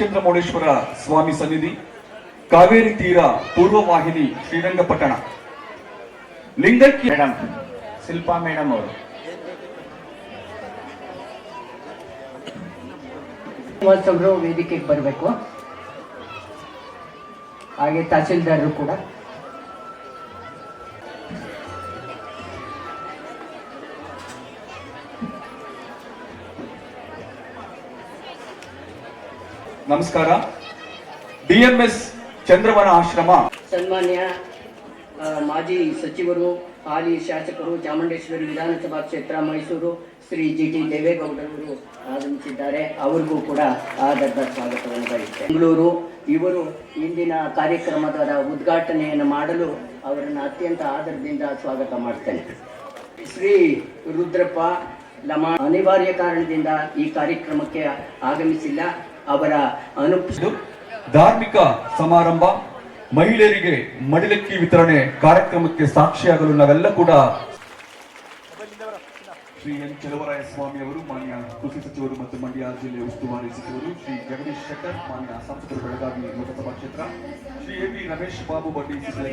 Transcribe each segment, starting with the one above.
ಚಂದ್ರಮೌಳೇಶ್ವರ ಸ್ವಾಮಿ ಸನ್ನಿಧಿ, ಕಾವೇರಿ ತೀರ ಪೂರ್ವ ವಾಹಿನಿ ಶ್ರೀರಂಗಪಟ್ಟಣ. ಲಿಂಗಕ್ಕೆ ಮೇಡಮ್ ಶಿಲ್ಪಾ ಮೇಡಮ್ ಅವರು. ವೇದಿಕೆಗೆ ಬರಬೇಕು. ಹಾಗೆ ತಹಸೀಲ್ದಾರರು ಕೂಡ. ನಮಸ್ಕಾರ. ಡಿಎಂಎಸ್ ಚಂದ್ರವನ ಆಶ್ರಮ. ಸನ್ಮಾನ್ಯ ಮಾಜಿ ಸಚಿವರು, ಹಾಲಿ ಶಾಸಕರು, ಚಾಮುಂಡೇಶ್ವರಿ ವಿಧಾನಸಭಾ ಕ್ಷೇತ್ರ, ಮೈಸೂರು ಶ್ರೀ ಜಿ ಟಿ ದೇವೇಗೌಡರವರು ಆಗಮಿಸಿದ್ದಾರೆ. ಅವರಿಗೂ ಕೂಡ ಆದರದ ಸ್ವಾಗತವನ್ನು ಬಯಸುತ್ತೇನೆ ಬೆಂಗಳೂರು, ಇವರು ಇಂದಿನ ಕಾರ್ಯಕ್ರಮದ ಉದ್ಘಾಟನೆಯನ್ನು ಮಾಡಲು ಅವರನ್ನು ಅತ್ಯಂತ ಆದರದಿಂದ ಸ್ವಾಗತ ಮಾಡ್ತೇನೆ. ಶ್ರೀ ರುದ್ರಪ್ಪ ಲಮ ಅನಿವಾರ್ಯ ಕಾರಣದಿಂದ ಈ ಕಾರ್ಯಕ್ರಮಕ್ಕೆ ಆಗಮಿಸಿಲ್ಲ. ಅವರ ಅನುಪ ಧಾರ್ಮಿಕ ಸಮಾರಂಭ, ಮಹಿಳೆಯರಿಗೆ ಮಡಿಲಕ್ಕಿ ವಿತರಣೆ ಕಾರ್ಯಕ್ರಮಕ್ಕೆ ಸಾಕ್ಷಿಯಾಗಲು ನಾವೆಲ್ಲ ಕೂಡ ಶ್ರೀ ಎನ್. ಚಲುವರಾಯ ಸ್ವಾಮಿ ಅವರು, ಮಾನ್ಯ ಕೃಷಿ ಸಚಿವರು ಮತ್ತು ಮಂಡ್ಯ ಜಿಲ್ಲೆ ಉಸ್ತುವಾರಿ ಸಚಿವರು, ಶ್ರೀ ಜಗದೀಶ್ ಶೆಟ್ಟರ್, ಮಾನ್ಯ ಸಂಸದರು ಬೆಳಗಾವಿ ಲೋಕಸಭಾ ಕ್ಷೇತ್ರ, ಶ್ರೀ ಎ. ಬಿ ರಮೇಶ್ ಬಾಬು ಬಡ್ಡಿ ಶ್ರೀ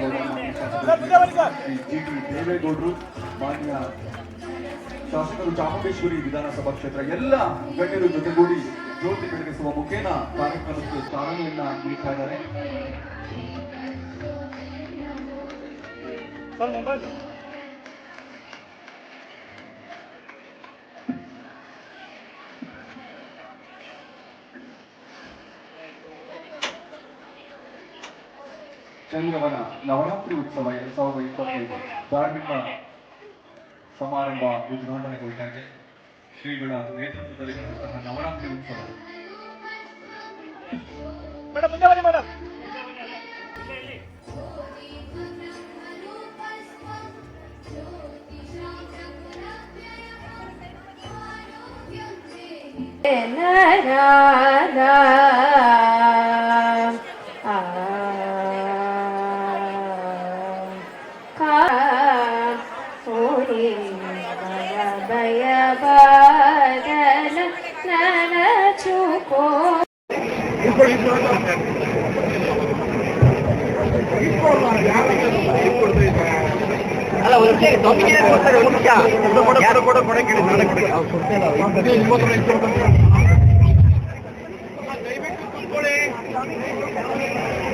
ಜಿ. ಟಿ. ದೇವೇಗೌಡರು, ಮಾನ್ಯ ಶಾಸಕರು ಚಾಮುಂಡೇಶ್ವರಿ ವಿಧಾನಸಭಾ ಕ್ಷೇತ್ರ, ಎಲ್ಲ ಗಣ್ಯರು ಜೊತೆಗೂಡಿ ಜ್ಯೋತಿ ಬೆಳಗಿಸುವ ಮುಖೇನ ಕಾರ್ಯಕ್ರಮಕ್ಕೆ ಚಾಲನೆಯನ್ನ ನೀಡ್ತಾ ಇದ್ದಾರೆ ಚಂದ್ರವನ ನವರಾತ್ರಿ ಉತ್ಸವ ಎರಡ್ ಸಾವಿರದ ಇಪ್ಪತ್ತೈದು ಧಾರ್ಮಿಕ ಸಮಾರಂಭ ಉದ್ಘಾಟನೆಗೊಂಡಾಗೆ ಶ್ರೀಗಳ ನೇತೃತ್ವದಲ್ಲಿ ನಡೆದಂತಹ ನವರಾತ್ರಿ ಉತ್ಸವ ನರದ ಆ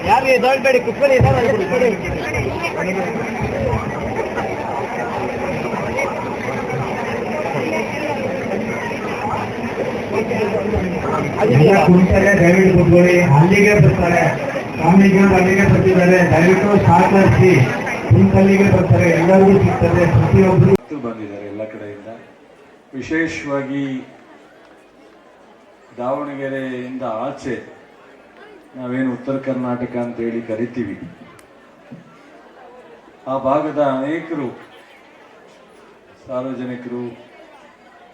ಯಾರು ಎದಳ್ಬೇಡಿ ಕುತ್ಕೊಳ್ಳಿ ದಯವಿಟ್ಟು ಕುತ್ಕೊಳ್ಳಿ ಅಲ್ಲಿಗೆ ಬರ್ತಾರೆ ಅಲ್ಲಿಗೆ ಬರ್ತಿದ್ದಾರೆ ದಯವಿಟ್ಟು ಸಹಕರಿಸಿ. ಕುಂತಲ್ಲಿಗೆ ಬರ್ತಾರೆ, ಎಲ್ಲರಿಗೂ ಸಿಗ್ತದೆ ಪ್ರತಿಯೊಬ್ಬರು ಬಂದಿದ್ದಾರೆ ಎಲ್ಲ ಕಡೆಯಿಂದ. ವಿಶೇಷವಾಗಿ ದಾವಣಗೆರೆಯಿಂದ ಆಚೆ ನಾವೇನು ಉತ್ತರ ಕರ್ನಾಟಕ ಅಂತ ಹೇಳಿ ಕರಿತೀವಿ. ಆ ಭಾಗದ ಅನೇಕರು ಸಾರ್ವಜನಿಕರು,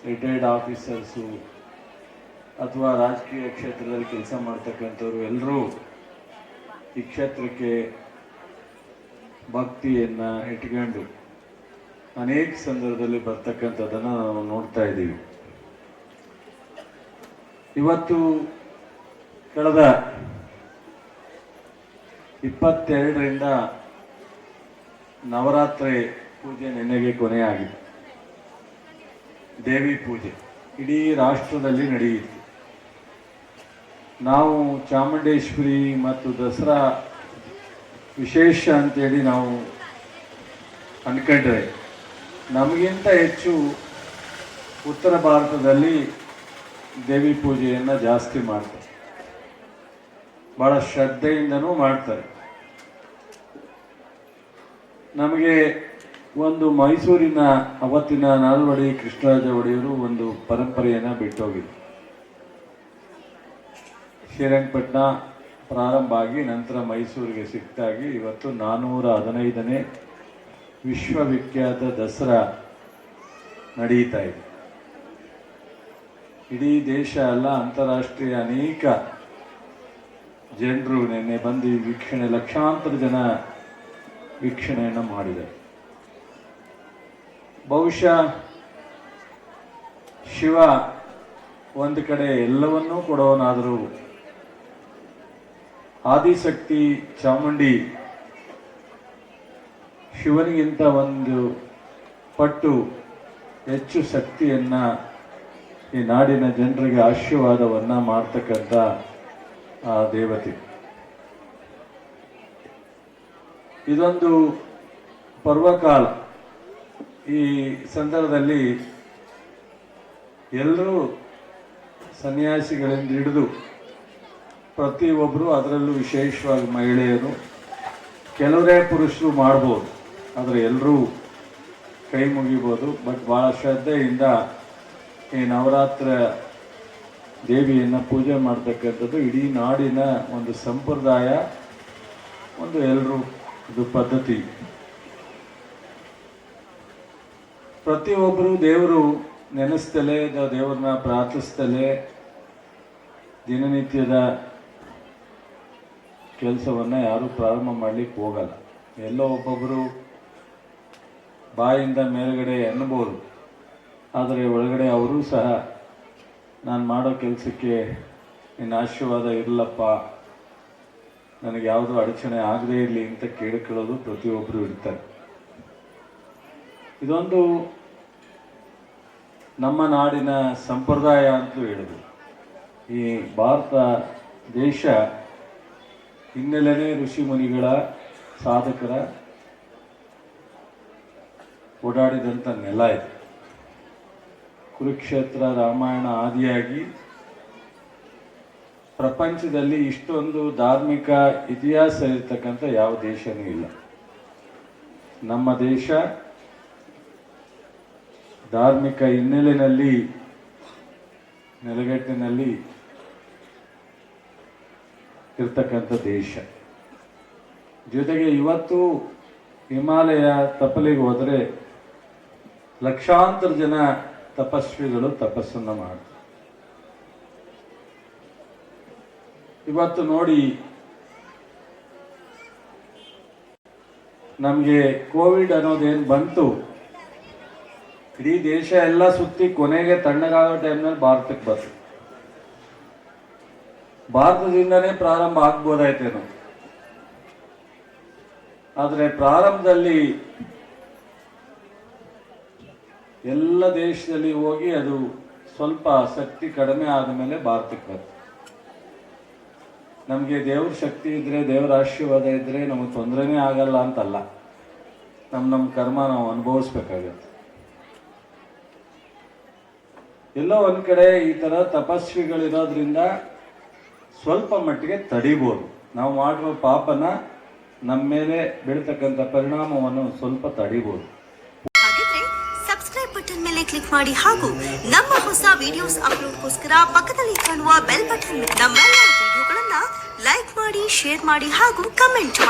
ರಿಟೈರ್ಡ್ ಆಫೀಸರ್ಸು, ಅಥವಾ ರಾಜಕೀಯ ಕ್ಷೇತ್ರದಲ್ಲಿ ಕೆಲಸ ಮಾಡ್ತಕ್ಕಂಥವ್ರು ಎಲ್ಲರೂ ಈ ಕ್ಷೇತ್ರಕ್ಕೆ ಭಕ್ತಿಯನ್ನ ಇಟ್ಕೊಂಡು ಅನೇಕ ಸಂದರ್ಭದಲ್ಲಿ ಬರ್ತಕ್ಕಂಥದ್ದನ್ನು ನಾವು ನೋಡ್ತಾ ಇದ್ದೀವಿ. ಇವತ್ತು ಕಳೆದ ಇಪ್ಪತ್ತೆರಡರಿಂದ ನವರಾತ್ರಿ ಪೂಜೆ ನಿನ್ನೆಗೆ ಕೊನೆಯಾಗಿದೆ. ದೇವಿ ಪೂಜೆ ಇಡೀ ರಾಷ್ಟ್ರದಲ್ಲಿ ನಡೆಯಿತು. ನಾವು ಚಾಮುಂಡೇಶ್ವರಿ ಮತ್ತು ದಸರಾ ವಿಶೇಷ ಅಂತೇಳಿ ನಾವು ಅನ್ಕೊಂಡ್ರೆ ನಮಗಿಂತ ಹೆಚ್ಚು ಉತ್ತರ ಭಾರತದಲ್ಲಿ ದೇವಿ ಪೂಜೆಯನ್ನು ಜಾಸ್ತಿ ಮಾಡ್ತಾರೆ. ಭಾಳ ಶ್ರದ್ಧೆಯಿಂದನೂ ಮಾಡ್ತಾರೆ. ನಮಗೆ ಒಂದು ಮೈಸೂರಿನ ಅವತ್ತಿನ ನಾಲ್ವಡಿ ಕೃಷ್ಣರಾಜ ಒಡೆಯರು ಒಂದು ಪರಂಪರೆಯನ್ನು ಬಿಟ್ಟೋಗಿದ್ರು. ಶ್ರೀರಂಗಪಟ್ಟಣ ಪ್ರಾರಂಭ ಆಗಿ ನಂತರ ಮೈಸೂರಿಗೆ ಸಿಕ್ತಾಗಿ ಇವತ್ತು ನಾನ್ನೂರ ಹದಿನೈದನೇ ವಿಶ್ವವಿಖ್ಯಾತ ದಸರಾ ನಡೀತಾ ಇದೆ. ಇಡೀ ದೇಶ ಅಲ್ಲ, ಅಂತಾರಾಷ್ಟ್ರೀಯ ಅನೇಕ ಜನರು ನಿನ್ನೆ ಬಂದು ವೀಕ್ಷಣೆ, ಲಕ್ಷಾಂತರ ಜನ ವೀಕ್ಷಣೆಯನ್ನು ಮಾಡಿದ್ದಾರೆ. ಬಹುಶಃ ಶಿವ ಒಂದು ಕಡೆ ಎಲ್ಲವನ್ನೂ ಕೊಡೋನಾದರೂ ಆದಿಶಕ್ತಿ ಚಾಮುಂಡಿ ಶಿವನಿಗಿಂತ ಒಂದು ಪಟ್ಟು ಹೆಚ್ಚು ಶಕ್ತಿಯನ್ನ ಈ ನಾಡಿನ ಜನರಿಗೆ ಆಶೀರ್ವಾದವನ್ನ ಮಾಡ್ತಕ್ಕಂಥ ಆ ದೇವತೆ. ಇದೊಂದು ಪರ್ವಕಾಲ. ಈ ಸಂದರ್ಭದಲ್ಲಿ ಎಲ್ಲರೂ ಸನ್ಯಾಸಿಗಳಿಂದ ಹಿಡಿದು ಪ್ರತಿಯೊಬ್ಬರು ಅದರಲ್ಲೂ ವಿಶೇಷವಾಗಿ ಮಹಿಳೆಯರು, ಕೆಲವರೇ ಪುರುಷರು ಮಾಡ್ಬೋದು, ಆದರೆ ಎಲ್ಲರೂ ಕೈ ಮುಗಿಬೋದು, ಬಟ್ ಭಾಳ ಶ್ರದ್ಧೆಯಿಂದ ಈ ನವರಾತ್ರ ದೇವಿಯನ್ನು ಪೂಜೆ ಮಾಡ್ತಕ್ಕಂಥದ್ದು ಇಡೀ ನಾಡಿನ ಒಂದು ಸಂಪ್ರದಾಯ, ಒಂದು ಎಲ್ಲರೂ ಇದು ಪದ್ಧತಿ. ಪ್ರತಿಯೊಬ್ಬರು ದೇವರು ನೆನೆಸ್ತಲೇ, ದೇವರನ್ನ ಪ್ರಾರ್ಥಿಸ್ತಲೇ ದಿನನಿತ್ಯದ ಕೆಲಸವನ್ನ ಯಾರು ಪ್ರಾರಂಭ ಮಾಡ್ಲಿಕ್ಕೆ ಹೋಗಲ್ಲ. ಎಲ್ಲೋ ಒಬ್ಬೊಬ್ಬರು ಬಾಯಿಂದ ಮೇಲುಗಡೆ ಎನ್ನಬಹುದು ಆದರೆ ಒಳಗಡೆ ಅವರೂ ಸಹ, ನಾನು ಮಾಡೋ ಕೆಲಸಕ್ಕೆ ನಿನ್ನ ಆಶೀರ್ವಾದ ಇರಲಪ್ಪ. ನನಗೆ ಯಾವುದೂ ಅಡಚಣೆ ಆಗದೇ ಇರಲಿ ಅಂತ ಕೇಳ್ಕೊಳ್ಳೋದು ಪ್ರತಿಯೊಬ್ಬರು ಇರ್ತಾರೆ. ಇದೊಂದು ನಮ್ಮ ನಾಡಿನ ಸಂಪ್ರದಾಯ ಅಂತಲೂ ಹೇಳಿದ್ರು ಈ ಭಾರತ ದೇಶ ಹಿನ್ನೆಲೆನೇ ಋಷಿ ಮುನಿಗಳ ಸಾಧಕರ ಓಡಾಡಿದಂಥ ನೆಲ ಇದೆ. ಕುರುಕ್ಷೇತ್ರ ರಾಮಾಯಣ ಆದಿಯಾಗಿ ಪ್ರಪಂಚದಲ್ಲಿ ಇಷ್ಟೊಂದು ಧಾರ್ಮಿಕ ಇತಿಹಾಸ ಇರತಕ್ಕಂಥ ಯಾವ ದೇಶನೂ ಇಲ್ಲ. ನಮ್ಮ ದೇಶ ಧಾರ್ಮಿಕ ಹಿನ್ನೆಲೆಯಲ್ಲಿ, ನೆಲೆಗಟ್ಟಿನಲ್ಲಿ ಇರ್ತಕ್ಕಂಥ ದೇಶ. ಜೊತೆಗೆ ಇವತ್ತು ಹಿಮಾಲಯ ತಪ್ಪಲಿಗೆ ಹೋದರೆ ಲಕ್ಷಾಂತರ ಜನ ತಪಸ್ವಿಗಳು ತಪಸ್ಸನ್ನು ಮಾಡ್ತಾರೆ. ಇವತ್ತು ನೋಡಿ ನಮಗೆ ಕೋವಿಡ್ ಅನ್ನೋದೇನು ಬಂತು, ಇಡೀ ದೇಶ ಎಲ್ಲ ಸುತ್ತಿ ಕೊನೆಗೆ ತಣ್ಣಗಾಗೋ ಟೈಮ್ನಲ್ಲಿ ಭಾರತಕ್ಕೆ ಬಂತು. ಭಾರತದಿಂದನೇ ಪ್ರಾರಂಭ ಆಗ್ಬೋದಾಯ್ತೇನೋ. ಆದರೆ ಪ್ರಾರಂಭದಲ್ಲಿ ಎಲ್ಲ ದೇಶದಲ್ಲಿ ಹೋಗಿ ಅದು ಸ್ವಲ್ಪ ಶಕ್ತಿ ಕಡಿಮೆ ಆದ ಮೇಲೆ ಭಾರತಕ್ಕೆ ಬರ್ತದೆ ನಮಗೆ ದೇವ್ರ ಶಕ್ತಿ ಇದ್ರೆ, ದೇವರ ಆಶೀರ್ವಾದ ಇದ್ರೆ ನಮಗೆ ತೊಂದರೆನೇ ಆಗಲ್ಲ ಅಂತಲ್ಲ. ನಮ್ಮ ನಮ್ಮ ಕರ್ಮ ನಾವು ಅನುಭವಿಸ್ಬೇಕಾಗತ್ತೆ. ಎಲ್ಲೋ ಒಂದ್ ಕಡೆ ಈ ತರ ತಪಸ್ವಿಗಳಿರೋದ್ರಿಂದ ಸ್ವಲ್ಪ ಮಟ್ಟಿಗೆ ತಡಿಬೋದು. ನಾವು ಮಾಡಿರೋ ಪಾಪನ ನಮ್ಮ ಮೇಲೆ ಬೀಳ್ತಕ್ಕಂಥ ಪರಿಣಾಮವನ್ನು ಸ್ವಲ್ಪ ತಡಿಬೋದು. ಹಾಗಿದ್ರೆ ಸಬ್ಸ್ಕ್ರೈಬ್ ಬಟನ್ ಮೇಲೆ ಕ್ಲಿಕ್ ಮಾಡಿ ಹಾಗೂ ನಮ್ಮ ಹೊಸ ವಿಡಿಯೋಸ್ ಅಪ್ಲೋಡ್ಗೋಸ್ಕರ ಪಕ್ಕದಲ್ಲಿ ಕಾಣುವ ಬೆಲ್ ಬಟನ್ ನಮ್ಮ ವಿಡಿಯೋಗಳನ್ನ ಲೈಕ್ ಮಾಡಿ ಶೇರ್ ಮಾಡಿ ಹಾಗೂ ಕಮೆಂಟ್ ಮಾಡಿ.